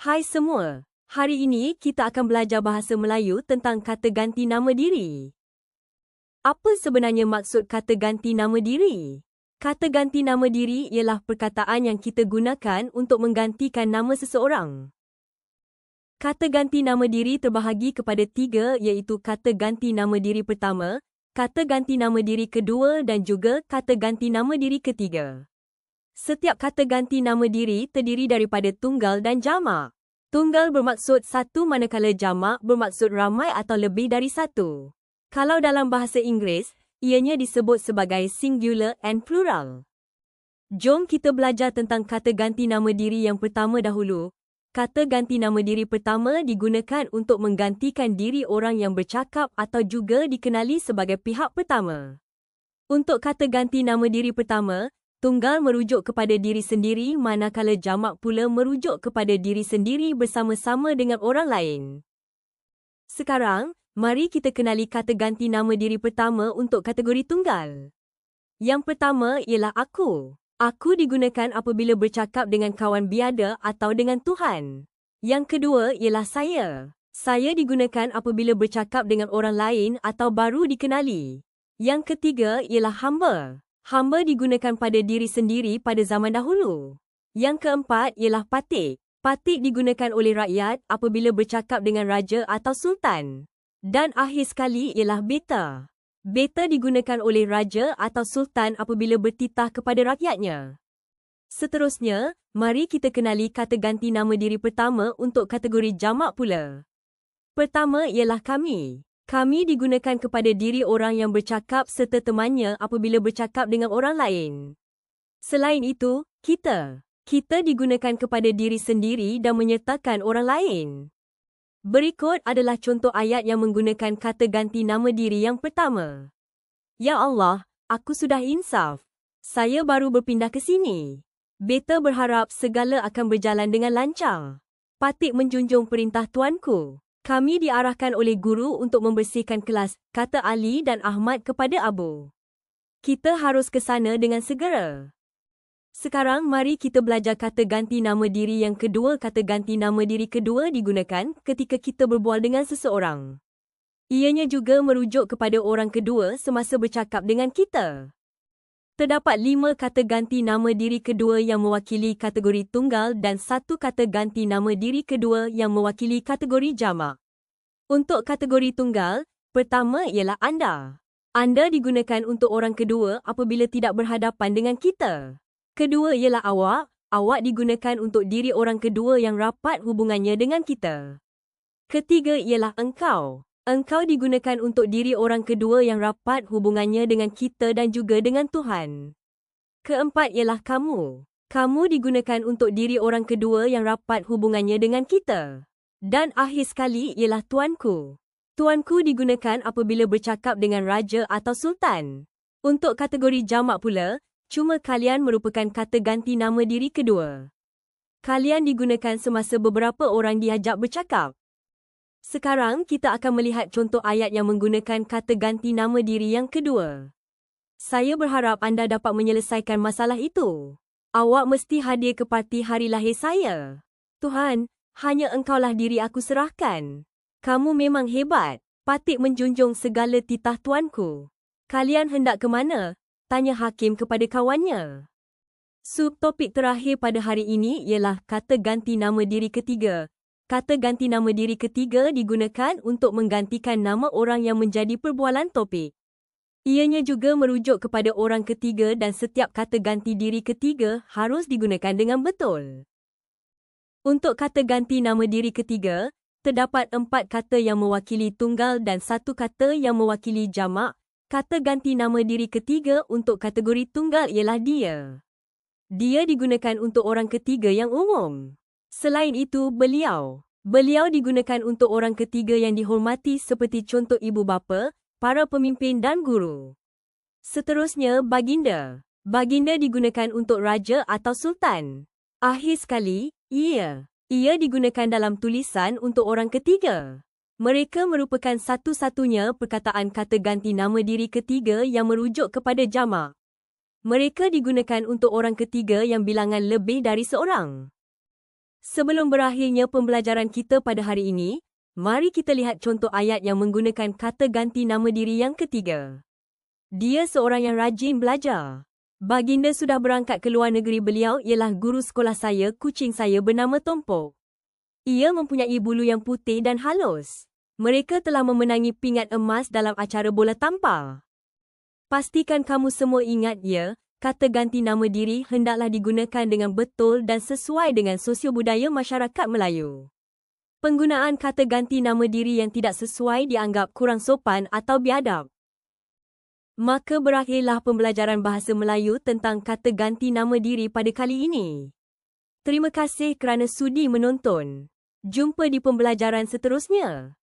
Hai semua. Hari ini kita akan belajar bahasa Melayu tentang kata ganti nama diri. Apa sebenarnya maksud kata ganti nama diri? Kata ganti nama diri ialah perkataan yang kita gunakan untuk menggantikan nama seseorang. Kata ganti nama diri terbahagi kepada tiga iaitu kata ganti nama diri pertama, kata ganti nama diri kedua dan juga kata ganti nama diri ketiga. Setiap kata ganti nama diri terdiri daripada tunggal dan jamak. Tunggal bermaksud satu manakala jamak bermaksud ramai atau lebih dari satu. Kalau dalam bahasa Inggeris, ianya disebut sebagai singular and plural. Jom kita belajar tentang kata ganti nama diri yang pertama dahulu. Kata ganti nama diri pertama digunakan untuk menggantikan diri orang yang bercakap atau juga dikenali sebagai pihak pertama. Untuk kata ganti nama diri pertama, Tunggal merujuk kepada diri sendiri manakala jamak pula merujuk kepada diri sendiri bersama-sama dengan orang lain. Sekarang, mari kita kenali kata ganti nama diri pertama untuk kategori tunggal. Yang pertama ialah aku. Aku digunakan apabila bercakap dengan kawan biada atau dengan Tuhan. Yang kedua ialah saya. Saya digunakan apabila bercakap dengan orang lain atau baru dikenali. Yang ketiga ialah hamba. Hamba digunakan pada diri sendiri pada zaman dahulu. Yang keempat ialah patik. Patik digunakan oleh rakyat apabila bercakap dengan raja atau sultan. Dan akhir sekali ialah beta. Beta digunakan oleh raja atau sultan apabila bertitah kepada rakyatnya. Seterusnya, mari kita kenali kata ganti nama diri pertama untuk kategori jamak pula. Pertama ialah kami. Kami digunakan kepada diri orang yang bercakap serta temannya apabila bercakap dengan orang lain. Selain itu, kita. Kita digunakan kepada diri sendiri dan menyertakan orang lain. Berikut adalah contoh ayat yang menggunakan kata ganti nama diri yang pertama. Ya Allah, aku sudah insaf. Saya baru berpindah ke sini. Beta berharap segala akan berjalan dengan lancar. Patik menjunjung perintah tuanku. Kami diarahkan oleh guru untuk membersihkan kelas, kata Ali dan Ahmad kepada Abu. Kita harus ke sana dengan segera. Sekarang mari kita belajar kata ganti nama diri yang kedua. Kata ganti nama diri kedua digunakan ketika kita berbual dengan seseorang. Ianya juga merujuk kepada orang kedua semasa bercakap dengan kita. Terdapat lima kata ganti nama diri kedua yang mewakili kategori tunggal dan satu kata ganti nama diri kedua yang mewakili kategori jamak. Untuk kategori tunggal, pertama ialah anda. Anda digunakan untuk orang kedua apabila tidak berhadapan dengan kita. Kedua ialah awak. Awak digunakan untuk diri orang kedua yang rapat hubungannya dengan kita. Ketiga ialah engkau. Engkau digunakan untuk diri orang kedua yang rapat hubungannya dengan kita dan juga dengan Tuhan. Keempat ialah kamu. Kamu digunakan untuk diri orang kedua yang rapat hubungannya dengan kita. Dan akhir sekali ialah tuanku. Tuanku digunakan apabila bercakap dengan raja atau sultan. Untuk kategori jamak pula, cuma kalian merupakan kata ganti nama diri kedua. Kalian digunakan semasa beberapa orang diajak bercakap. Sekarang kita akan melihat contoh ayat yang menggunakan kata ganti nama diri yang kedua. Saya berharap anda dapat menyelesaikan masalah itu. Awak mesti hadir ke parti hari lahir saya. Tuhan, hanya engkaulah diri aku serahkan. Kamu memang hebat. Patik menjunjung segala titah tuanku. Kalian hendak ke mana? Tanya Hakim kepada kawannya. Subtopik terakhir pada hari ini ialah kata ganti nama diri ketiga. Kata ganti nama diri ketiga digunakan untuk menggantikan nama orang yang menjadi perbualan topik. Ianya juga merujuk kepada orang ketiga dan setiap kata ganti diri ketiga harus digunakan dengan betul. Untuk kata ganti nama diri ketiga, terdapat empat kata yang mewakili tunggal dan satu kata yang mewakili jamak. Kata ganti nama diri ketiga untuk kategori tunggal ialah dia. Dia digunakan untuk orang ketiga yang umum. Selain itu, beliau. Beliau digunakan untuk orang ketiga yang dihormati seperti contoh ibu bapa, para pemimpin dan guru. Seterusnya, baginda. Baginda digunakan untuk raja atau sultan. Akhir sekali, ia. Ia digunakan dalam tulisan untuk orang ketiga. Mereka merupakan satu-satunya perkataan kata ganti nama diri ketiga yang merujuk kepada jamak. Mereka digunakan untuk orang ketiga yang bilangan lebih dari seorang. Sebelum berakhirnya pembelajaran kita pada hari ini, mari kita lihat contoh ayat yang menggunakan kata ganti nama diri yang ketiga. Dia seorang yang rajin belajar. Baginda sudah berangkat ke luar negeri beliau ialah guru sekolah saya, kucing saya bernama Tompok. Ia mempunyai bulu yang putih dan halus. Mereka telah memenangi pingat emas dalam acara bola tampar. Pastikan kamu semua ingat ya, kata ganti nama diri hendaklah digunakan dengan betul dan sesuai dengan sosio budaya masyarakat Melayu. Penggunaan kata ganti nama diri yang tidak sesuai dianggap kurang sopan atau biadab. Maka berakhirlah pembelajaran bahasa Melayu tentang kata ganti nama diri pada kali ini. Terima kasih kerana sudi menonton. Jumpa di pembelajaran seterusnya.